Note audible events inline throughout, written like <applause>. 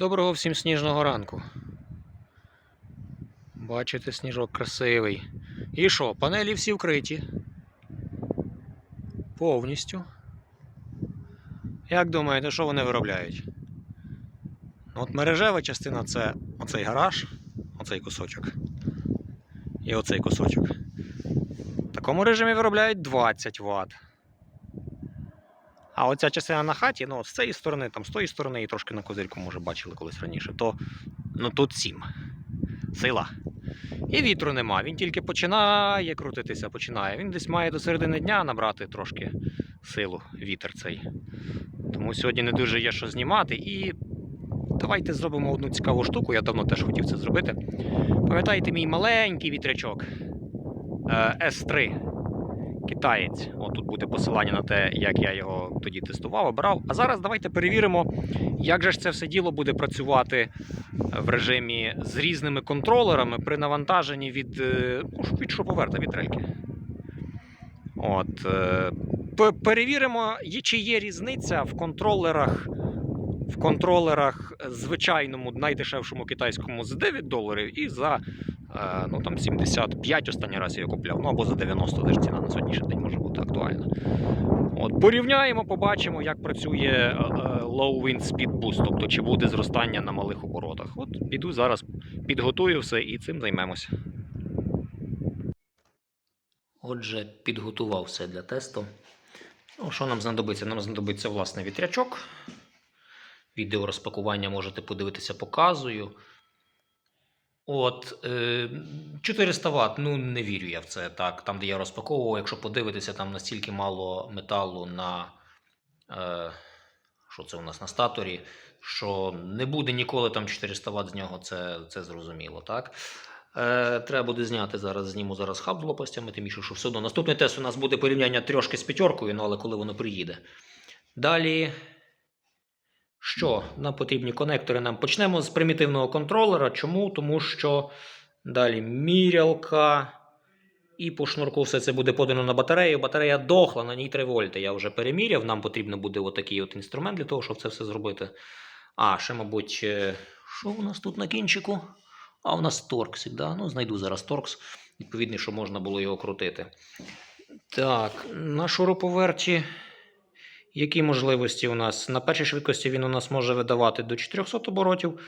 Доброго всім сніжного ранку. Бачите, сніжок красивий. І що, панелі всі вкриті. Повністю. Як думаєте, що вони виробляють? Ну, От мережева частина це оцей гараж, оцей кусочок. І оцей кусочок. В такому режимі виробляють 20 Вт. А оця частина на хаті, ну, з цієї сторони, там, з тої сторони і трошки на козирьку, може, бачили колись раніше, то ну, тут 7. Сила. І вітру нема. Він тільки починає крутитися, починає. Він десь має до середини дня набрати трошки силу, вітер цей. Тому сьогодні не дуже є що знімати. І давайте зробимо одну цікаву штуку. Я давно теж хотів це зробити. Пам'ятаєте мій маленький вітрячок е, S3 китаєць. От тут буде посилання на те, як я його тоді тестував, обрав. А зараз давайте перевіримо, як же ж це все діло буде працювати в режимі з різними контролерами при навантаженні від, е, ну, від шуруповерта від рельки. От, е, перевіримо, чи є різниця в контролерах. В контролерах звичайному найдешевшому китайському за 9 доларів і за е, ну, там 75 останній раз я купляв. Ну або за 90 теж ціна на сьогоднішній день може бути актуальна. От, порівняємо, побачимо, як працює е, е, Low Wind Speed Boost, тобто чи буде зростання на малих оборотах. От піду зараз, підготую все і цим займемося. Отже, підготував все для тесту. Ну, що нам знадобиться? Нам знадобиться власне вітрячок. Відео розпакування можете подивитися, показую. От, е, 400 Вт, ну не вірю я в це так. Там, де я розпаковував, якщо подивитися, там настільки мало металу на. Е, що це у нас на статорі, що не буде ніколи там 400 Вт з нього, це, це зрозуміло, так? Е, треба буде зняти зараз, зніму зараз хаб з лопастями, тим більше, що все одно. Наступний тест у нас буде порівняння трьошки з п'ятеркою, ну але коли воно приїде. Далі. Що? Нам потрібні конектори. Нам почнемо з примітивного контролера. Чому? Тому що далі мірялка. І по шнурку все це буде подано на батарею. Батарея дохла, на ній 3 вольти. Я вже переміряв. Нам потрібно буде отакий от інструмент для того, щоб це все зробити. А, ще, мабуть, е, що у нас тут на кінчику? А у нас торкс, да? Ну, знайду зараз торкс. Відповідний, що можна було його крутити. Так, на шуруповерті. Які можливості у нас? На першій швидкості він у нас може видавати до 400 оборотів,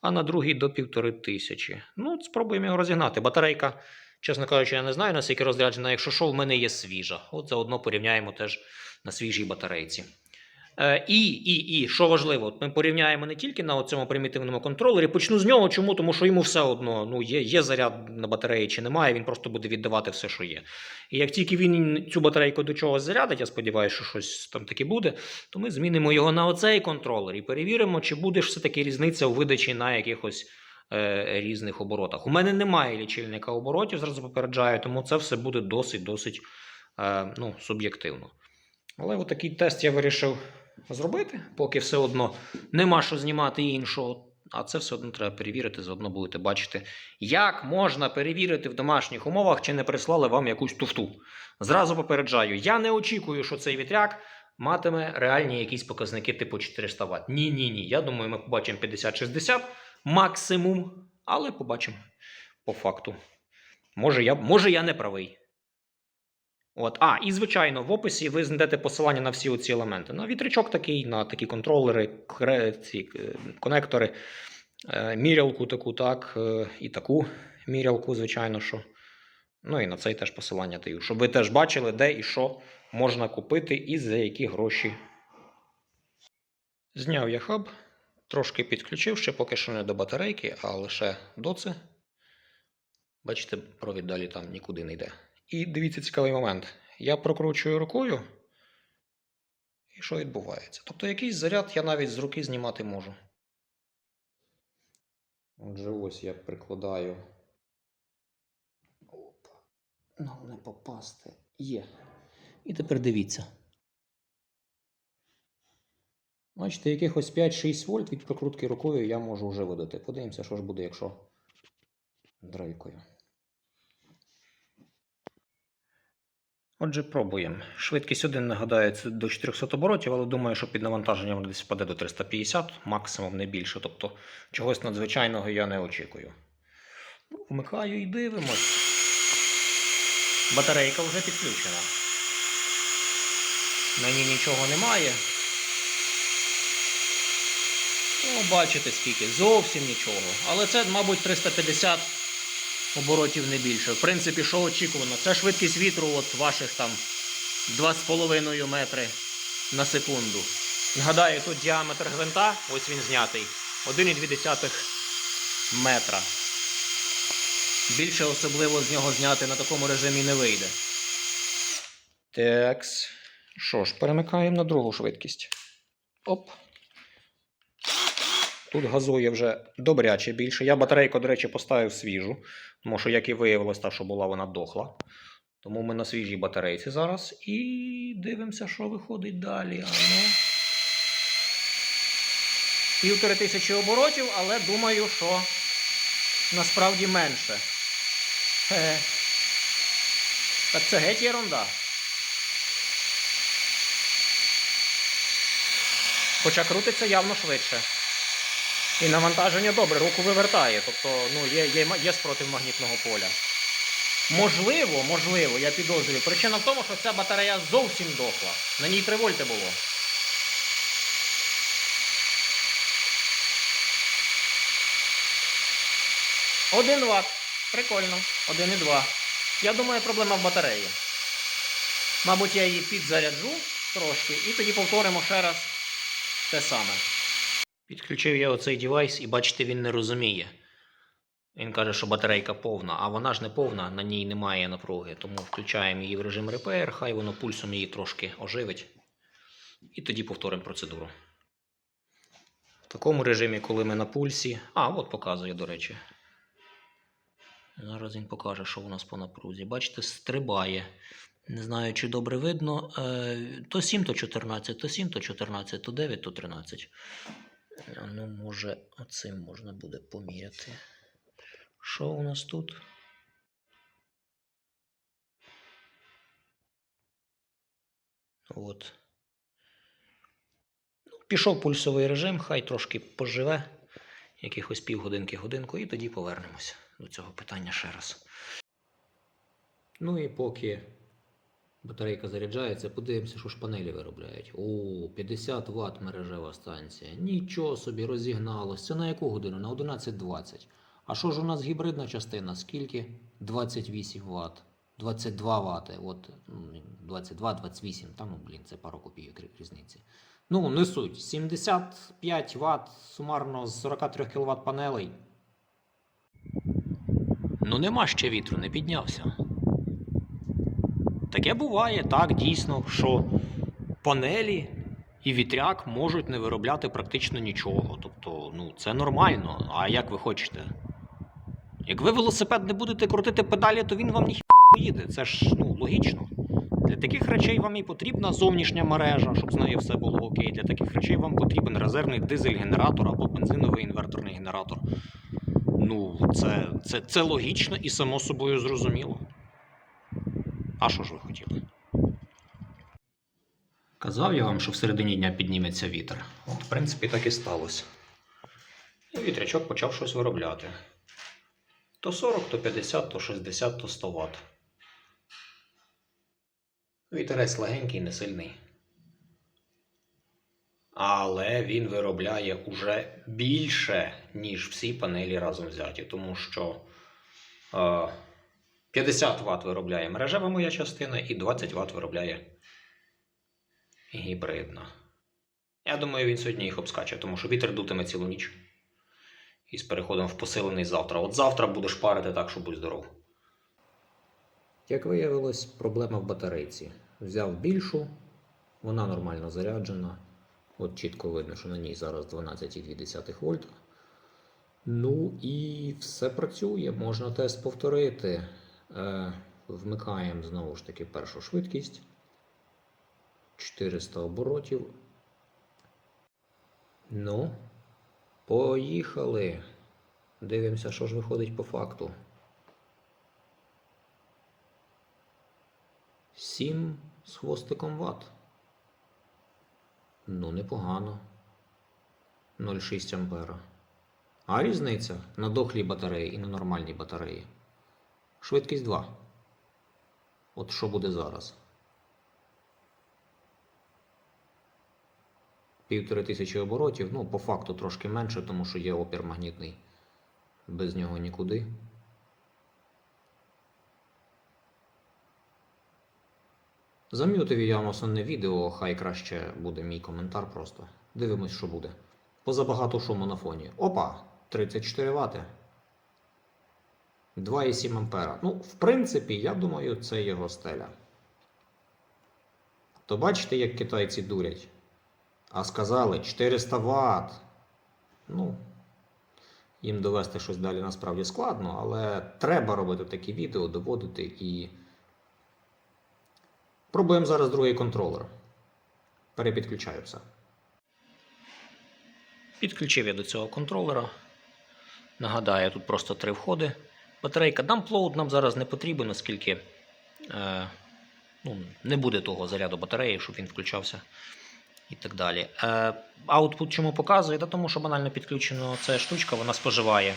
а на другій до 1500. Ну, спробуємо його розігнати. Батарейка, чесно кажучи, я не знаю, наскільки розряджена. Якщо що, в мене є свіжа. От заодно порівняємо теж на свіжій батарейці. Е, і, і, і, що важливо, ми порівняємо не тільки на цьому примітивному контролері. Почну з нього. Чому? Тому що йому все одно ну, є, є заряд на батареї чи немає, він просто буде віддавати все, що є. І як тільки він цю батарейку до чогось зарядить, я сподіваюся, що щось там таки буде, то ми змінимо його на оцей контролер і перевіримо, чи буде ж все-таки різниця у видачі на якихось е, різних оборотах. У мене немає лічильника оборотів, зразу попереджаю, тому це все буде досить-досить е, ну, суб'єктивно. Але отакий тест я вирішив зробити, поки все одно нема що знімати іншого. А це все одно треба перевірити, заодно будете бачити, як можна перевірити в домашніх умовах, чи не прислали вам якусь туфту. Зразу попереджаю, я не очікую, що цей вітряк матиме реальні якісь показники типу 400 Вт. Ні, ні, ні. Я думаю, ми побачимо 50-60 максимум, але побачимо по факту. Може, я, може, я не правий. От. А, і звичайно, в описі ви знайдете посилання на всі ці елементи. На вітрячок такий, на такі контролери, ці, е, конектори, е, мірялку таку, так, е, і таку мірялку, звичайно, що. Ну і на цей теж посилання даю, щоб ви теж бачили, де і що можна купити і за які гроші. Зняв я хаб, трошки підключив, ще поки що не до батарейки, а лише до це. Бачите, провід далі там нікуди не йде. І дивіться цікавий момент. Я прокручую рукою. І що відбувається? Тобто якийсь заряд я навіть з руки знімати можу. Отже, ось я прикладаю. Опа. Ну, не попасти. Є. І тепер дивіться. Бачите, якихось 5-6 вольт від прокрутки рукою я можу вже видати. Подивимося, що ж буде, якщо драйкою. Отже, пробуємо. Швидкість 1 нагадаю, це до 400 оборотів, але думаю, що під навантаженням десь впаде до 350, максимум не більше. Тобто чогось надзвичайного я не очікую. Ну, вмикаю і дивимось. Батарейка вже підключена. На ній нічого немає. Ну, бачите скільки, зовсім нічого. Але це, мабуть, 350 оборотів не більше. В принципі, що очікувано? Це швидкість вітру от ваших там 2,5 метри на секунду. Нагадаю, тут діаметр гвинта, ось він знятий, 1,2 метра. Більше особливо з нього зняти на такому режимі не вийде. Такс. Що ж, перемикаємо на другу швидкість. Оп. Тут газує вже добряче більше. Я батарейку, до речі, поставив свіжу, тому що, як і виявилось, та, що була, вона дохла. Тому ми на свіжій батарейці зараз і дивимося, що виходить далі. Ану. Півтори тисячі оборотів, але думаю, що насправді менше. Так це геть єрунда. Хоча крутиться явно швидше. І навантаження добре, руку вивертає, тобто ну, є, є, є спротив магнітного поля. Можливо, можливо, я підозрюю. Причина в тому, що ця батарея зовсім дохла. На ній 3 вольти було. Один ватт. Прикольно. 1,2. Я думаю, проблема в батареї. Мабуть, я її підзаряджу трошки і тоді повторимо ще раз те саме. Підключив я оцей девайс і бачите, він не розуміє. Він каже, що батарейка повна, а вона ж не повна, на ній немає напруги. Тому включаємо її в режим Repair, хай воно пульсом її трошки оживить. І тоді повторимо процедуру. В такому режимі, коли ми на пульсі. А, от показує, до речі. Зараз він покаже, що у нас по напрузі. Бачите, стрибає. Не знаю, чи добре видно. Е, То 7, то 14, то 7, то 14, то 9, то 13. А Ну, може, оцим можна буде поміряти. Що у нас тут? От. Ну, Пішов пульсовий режим, хай трошки поживе, якихось півгодинки, годинку, і тоді повернемося до цього питання ще раз. Ну і поки батарейка заряджається, подивимося, що ж панелі виробляють. О, 50 Вт мережева станція. Нічого собі розігналось. Це на яку годину? На 11.20. А що ж у нас гібридна частина? Скільки? 28 Вт. 22 Вт. От 22, 28. Та ну, блін, це пару копійок різниці. Ну, не суть. 75 Вт сумарно з 43 кВт панелей. Ну, нема ще вітру, не піднявся. Таке буває, так, дійсно, що панелі і вітряк можуть не виробляти практично нічого. Тобто, ну, це нормально. А як ви хочете? Як ви велосипед не будете крутити педалі, то він вам ніхто не їде. Це ж ну, логічно. Для таких речей вам і потрібна зовнішня мережа, щоб з нею все було окей. Для таких речей вам потрібен резервний дизель-генератор або бензиновий інверторний генератор. Ну, це, це, це логічно і само собою зрозуміло. А що ж ви хотіли? Казав я вам, що в середині дня підніметься вітер. От, в принципі, так і сталося. І вітрячок почав щось виробляти. То 40, то 50, то 60, то 100 Вт. Вітерець легенький, не сильний. Але він виробляє уже більше, ніж всі панелі разом взяті, тому що е, 50 Вт виробляє мережева моя частина і 20 Вт виробляє гібридна. Я думаю, він сьогодні їх обскаче, тому що вітер дутиме цілу ніч. І з переходом в посилений завтра. От завтра будеш парити так, що будь здоров. Як виявилось, проблема в батарейці. Взяв більшу, вона нормально заряджена. От чітко видно, що на ній зараз 12,2 вольта. Ну і все працює, можна тест повторити. Е, вмикаємо знову ж таки першу швидкість. 400 оборотів. Ну, поїхали. Дивимося, що ж виходить по факту. 7 з хвостиком ватт. Ну, непогано. 0,6 ампера. А різниця на дохлій батареї і на нормальній батареї. Швидкість 2. От що буде зараз? Півтори тисячі оборотів, ну, по факту трошки менше, тому що є опір магнітний. Без нього нікуди. Зам'ютив я вам основне відео, хай краще буде мій коментар просто. Дивимось, що буде. Позабагато шуму на фоні. Опа! 34 Вт. 2,7 ампера. Ну, в принципі, я думаю, це його стеля. То бачите, як китайці дурять? А сказали 400 Вт. Ну, їм довести щось далі насправді складно, але треба робити такі відео, доводити і. Пробуємо зараз другий контролер. Перепідключаю все. Підключив я до цього контролера. Нагадаю, тут просто три входи. Батарейка Dumpload нам зараз не потрібен, оскільки е, ну, не буде того заряду батареї, щоб він включався і так далі. Е, Output чому показує? Та тому що банально підключена ця штучка, вона споживає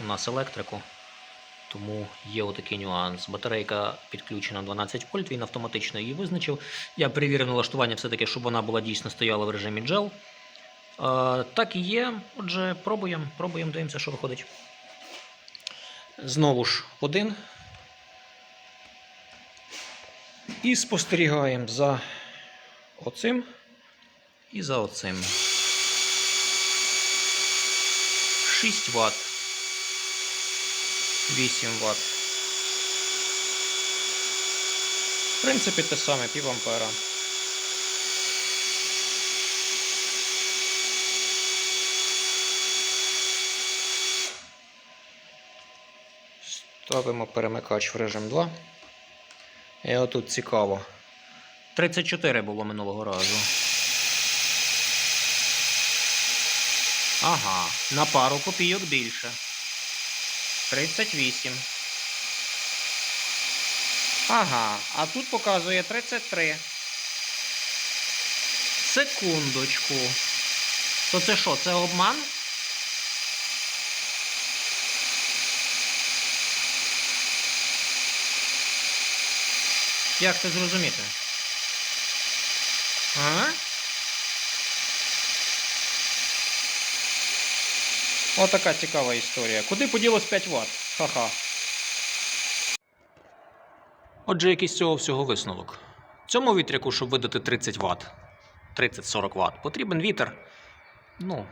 у нас електрику. Тому є отакий нюанс. Батарейка підключена 12 вольт, він автоматично її визначив. Я перевірив налаштування все-таки, щоб вона була дійсно стояла в режимі джел. Е, так і є. Отже, пробуємо, пробуємо, дивимося, що виходить. Знову ж один. І спостерігаємо за оцим і за оцим. 6 Вт. 8 Вт. В принципі, те саме, пів ампера. Ставимо перемикач в режим 2. І отут цікаво. 34 було минулого разу. Ага, на пару копійок більше. 38. Ага, а тут показує 33. Секундочку. То це що, це обман? Як це зрозуміти? Ага. Отака цікава історія. Куди поділось 5 Вт? Ха-ха. Отже, який з цього всього висновок. Цьому вітряку, щоб видати 30 Вт, 30-40 Вт, потрібен вітер. Ну,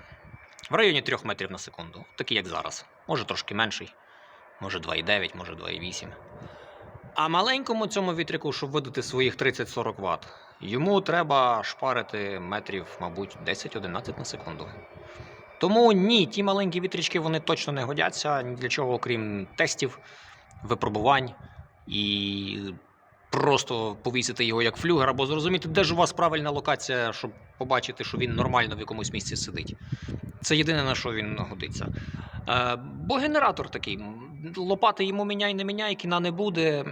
в районі 3 метрів на секунду. Такий, як зараз. Може трошки менший, може 2,9, може 2,8. А маленькому цьому вітряку, щоб видати своїх 30-40 Вт, йому треба шпарити метрів, мабуть, 10-11 на секунду. Тому ні, ті маленькі вітрячки вони точно не годяться ні для чого, окрім тестів, випробувань і просто повісити його як флюгер, або зрозуміти, де ж у вас правильна локація, щоб побачити, що він нормально в якомусь місці сидить. Це єдине на що він годиться. Е, бо генератор такий. Лопати йому міняй, не міняй, кіна не буде.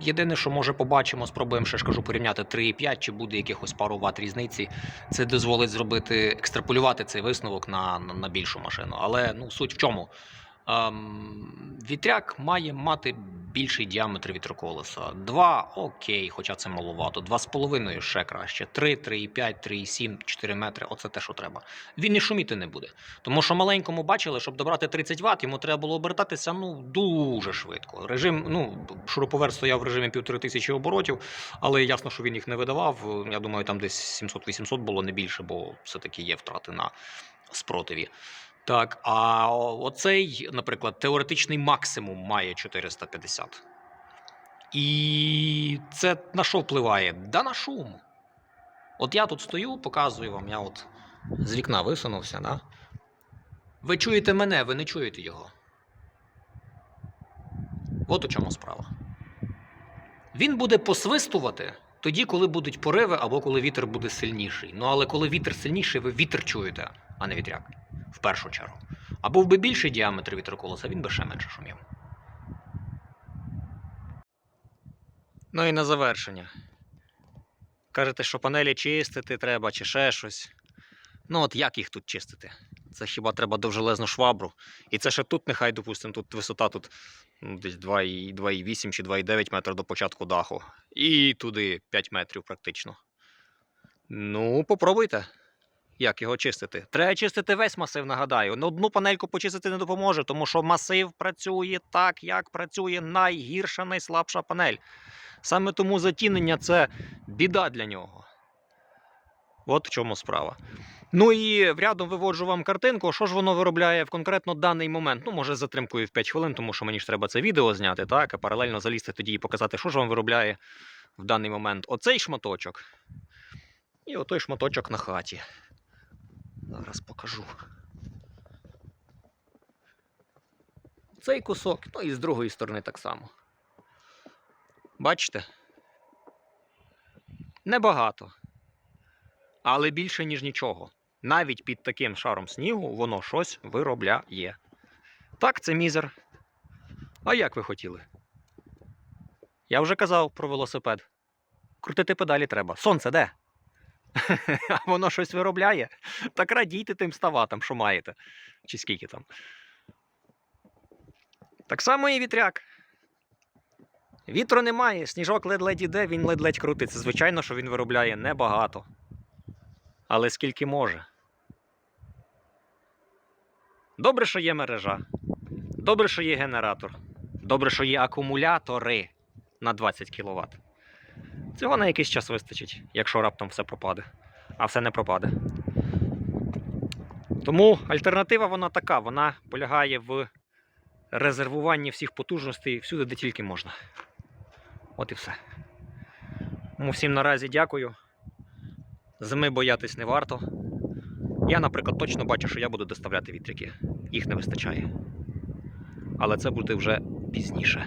Єдине, що може побачимо, спробуємо ще ж кажу порівняти 3,5, чи буде якихось пару ват різниці. Це дозволить зробити, екстраполювати цей висновок на, на більшу машину. Але ну, суть в чому? Ем, вітряк має мати більший діаметр вітроколеса. 2 окей, хоча це маловато. 2,5 ще краще. 3, 3,5, 3,7, 4 метри оце те, що треба. Він і шуміти не буде. Тому що маленькому бачили, щоб добрати 30 Вт, йому треба було обертатися ну, дуже швидко. Режим, ну, шуруповерт стояв в режимі 1500 оборотів, але ясно, що він їх не видавав. Я думаю, там десь 700-800 було не більше, бо все-таки є втрати на спротиві. Так, а оцей, наприклад, теоретичний максимум має 450. І це на що впливає? Да на шум. От я тут стою, показую вам, я от з вікна висунувся, да? Ви чуєте мене, ви не чуєте його. От у чому справа. Він буде посвистувати тоді, коли будуть пориви або коли вітер буде сильніший. Ну але коли вітер сильніший, ви вітер чуєте, а не вітряк. В першу чергу. А був би більший діаметр вітроколеса, він би ще менше шумів. Ну і на завершення. Кажете, що панелі чистити треба чи ще щось. Ну от як їх тут чистити? Це хіба треба довжелезну швабру. І це ще тут, нехай, допустимо, тут висота тут ну, десь 2,8 2,8 чи 2,9 метра до початку даху. І туди 5 метрів практично. Ну, попробуйте. Як його чистити? Треба чистити весь масив, нагадаю. Ну, одну панельку почистити не допоможе, тому що масив працює так, як працює найгірша, найслабша панель. Саме тому затінення це біда для нього. От в чому справа. Ну і рядом виводжу вам картинку, що ж воно виробляє в конкретно даний момент. Ну, може, затримкою в 5 хвилин, тому що мені ж треба це відео зняти, так, а паралельно залізти тоді і показати, що ж вам виробляє в даний момент оцей шматочок. І отой шматочок на хаті. Зараз покажу. Цей кусок, ну і з другої сторони так само. Бачите? Небагато. Але більше, ніж нічого. Навіть під таким шаром снігу воно щось виробляє. Так, це мізер. А як ви хотіли? Я вже казав про велосипед. Крутити педалі треба. Сонце де? <laughs> А воно щось виробляє. Так радійте тим ставатам, що маєте. Чи скільки там. Так само і вітряк. Вітру немає, сніжок ледь-ледь іде, він ледь-ледь крутиться. Звичайно, що він виробляє небагато. Але скільки може. Добре, що є мережа. Добре, що є генератор. Добре, що є акумулятори на 20 кВт. Цього на якийсь час вистачить, якщо раптом все пропаде. А все не пропаде. Тому альтернатива вона така: вона полягає в резервуванні всіх потужностей всюди, де тільки можна. От і все. Тому всім наразі дякую. Зими боятись не варто. Я, наприклад, точно бачу, що я буду доставляти вітряки. Їх не вистачає. Але це буде вже пізніше.